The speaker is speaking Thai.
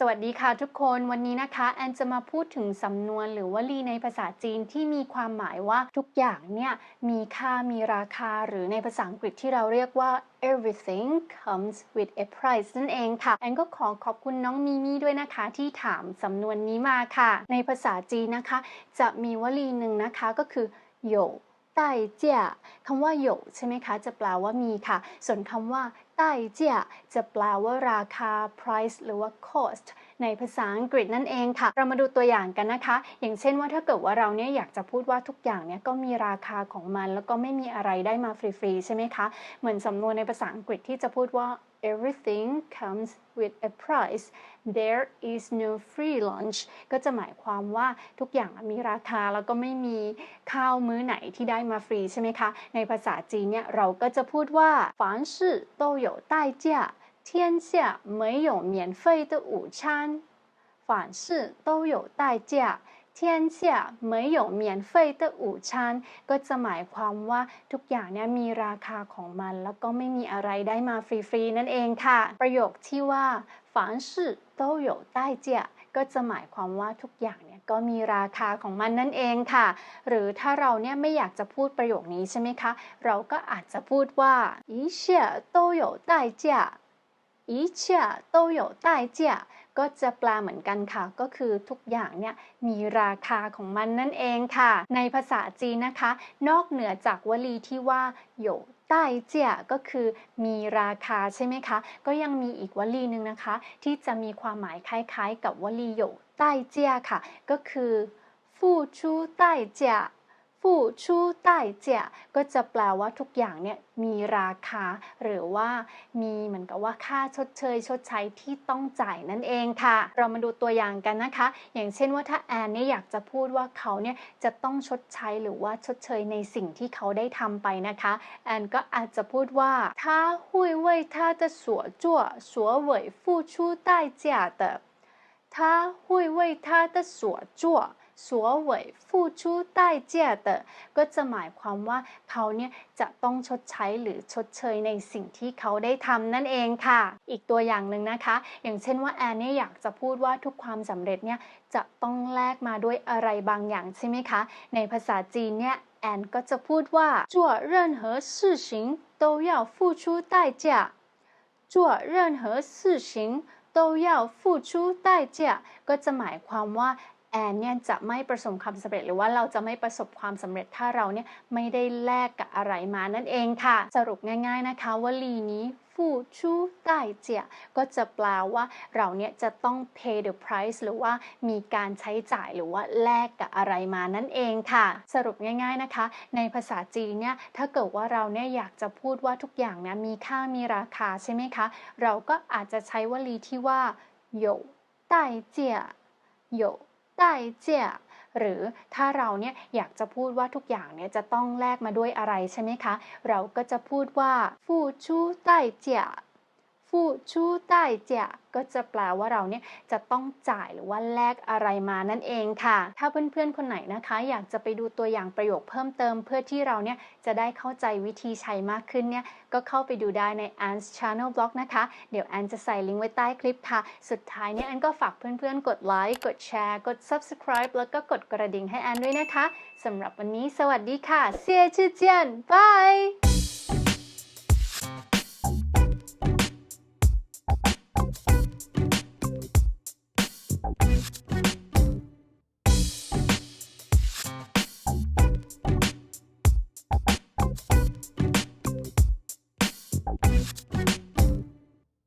สวัสดีค่ะทุกคนวันนี้นะคะแอนจะมาพูดถึงสำนวนหรือวลีในภาษาจีนที่มีความหมายว่าทุกอย่างเนี่ยมีค่ามีราคา หรือในภาษาอังกฤษที่เราเรียกว่า everything comes with a price นั่นเองค่ะ แอนก็ขอขอบคุณน้องมีมี่ด้วยนะคะที่ถามสำนวนนี้มาค่ะ ในภาษาจีนนะคะ จะมีวลีหนึ่งนะคะก็คือ有 ไต้เจียคำว่าหยกใช่ไหมคะ จะแปลว่ามีค่ะ ส่วนคำว่าไต้เจียจะแปลว่าราคา price หรือว่า cost ในภาษาอังกฤษนั่นเองค่ะ เรามาดูตัวอย่างกันนะคะ อย่างเช่นว่าถ้าเกิดว่าเราเนี่ยอยากจะพูดว่าทุกอย่างเนี่ยก็มีราคาของมัน แล้วก็ไม่มีอะไรได้มาฟรีๆใช่ไหมคะ เหมือนสำนวนในภาษาอังกฤษที่จะพูดว่า everything comes with a price there is no free lunch ก็จะหมายความว่าทุกอย่างมีราคาแล้วก็ไม่มีข้าวมื้อไหนที่ได้มาฟรีใช่ไหมคะ ในภาษาจีนเนี่ยเราก็จะพูดว่า凡事都有代价天下没有免费的午餐凡事都有代价 天下没有免费的午餐ก็จะหมายความว่าทุกอย่างเนี่ยมีราคาของมัน แล้วก็ไม่มีอะไรได้มาฟรีๆนั่นเองค่ะ ประโยคที่ว่า凡事都有代价ก็จะหมายความว่าทุกอย่างเนี่ยก็มีราคาของมันนั่นเองค่ะ หรือถ้าเราเนี่ยไม่อยากจะพูดประโยคนี้ใช่ไหมคะ เราก็อาจจะพูดว่า一切都有代价 อีเชียโตโยใต้เจียก็จะแปลเหมือนกันค่ะ ก็คือทุกอย่างเนี่ยมีราคาของมันนั่นเองค่ะ ในภาษาจีนนะคะ นอกเหนือจากวลีที่ว่าโยใต้เจียก็คือมีราคาใช่ไหมคะ ก็ยังมีอีกวลีหนึ่งนะคะ ที่จะมีความหมายคล้ายๆ กับวลีโยใต้เจียค่ะ ก็คือฟู่ชู้ใต้เจีย ฟู่ชู่ใต้เจียก็จะแปลว่าทุกอย่างเนี่ยมีราคา หรือว่ามีเหมือนกับว่าค่าชดเชยชดใช้ที่ต้องจ่ายนั่นเองค่ะ เรามาดูตัวอย่างกันนะคะ อย่างเช่นว่าถ้าแอนเนี่ยอยากจะพูดว่าเขาเนี่ยจะต้องชดใช้หรือว่าชดเชยในสิ่งที่เขาได้ทำไปนะคะแอนก็อาจจะพูดว่า他会为他的所作所为付出代价的他会为他的所作 所为付出代价的ก็จะหมายความว่าเขาเนี่ยจะต้องชดใช้หรือชดเชยในสิ่งที่เขาได้ทำนั่นเองค่ะ อีกตัวอย่างหนึ่งนะคะ อย่างเช่นว่าแอนเนี่ยอยากจะพูดว่าทุกความสำเร็จเนี่ยจะต้องแลกมาด้วยอะไรบางอย่างใช่ไหมคะ ในภาษาจีนเนี่ยแอนก็จะพูดว่า做任何事情都要付出代价做任何事情都要付出代价ก็จะหมายความว่าแอ นเนี่ยจะไม่ประสบความสำเร็จ หรือว่าเราจะไม่ประสบความสำเร็จถ้าเราเนี่ยไม่ได้แลกกับอะไรมานั่นเองค่ะ สรุปง่าย ๆนะคะวลีนี้ฟู่ชูไต้เจียก็จะแปลว่าเราเนี่ยจะต้อง pay the price หรือว่ามีการใช้จ่ายหรือว่าแลกกับอะไรมานั่นเองค่ะ สรุปง่าย ๆนะคะ ในภาษาจีนเนี่ยถ้าเกิดว่าเราเนี่ยอยากจะพูดว่าทุกอย่างนะมีค่ามีราคาใช่ไหมคะ เราก็อาจจะใช้วลีที่ว่าหยกไต้เจียหยก ได้เจาะหรือถ้าเราเนี่ยอยากจะพูดว่าทุกอย่างเนี่ยจะต้องแลกมาด้วยอะไรใช่ไหมคะ เราก็จะพูดว่าฟูชูไต้เจีย ฟูชู่ใต้เจียก็จะแปลว่าเราเนี่ยจะต้องจ่ายหรือว่าแลกอะไรมานั่นเองค่ะ ถ้าเพื่อนๆคนไหนนะคะ อยากจะไปดูตัวอย่างประโยคเพิ่มเติม เพื่อที่เราเนี่ยจะได้เข้าใจวิธีใช้มากขึ้นเนี่ยก็เข้าไปดูได้ใน Anne's Channel Blog นะคะ เดี๋ยวแอนจะใส่ลิงก์ไว้ใต้คลิปค่ะ สุดท้ายเนี่ยแอนก็ฝากเพื่อนๆ กดไลค์กดแชร์ กด subscribe แล้วก็กดกระดิ่งให้แอนด้วยนะคะสำหรับวันนี้ สวัสดีค่ะ เซียชื่อเจียนบาย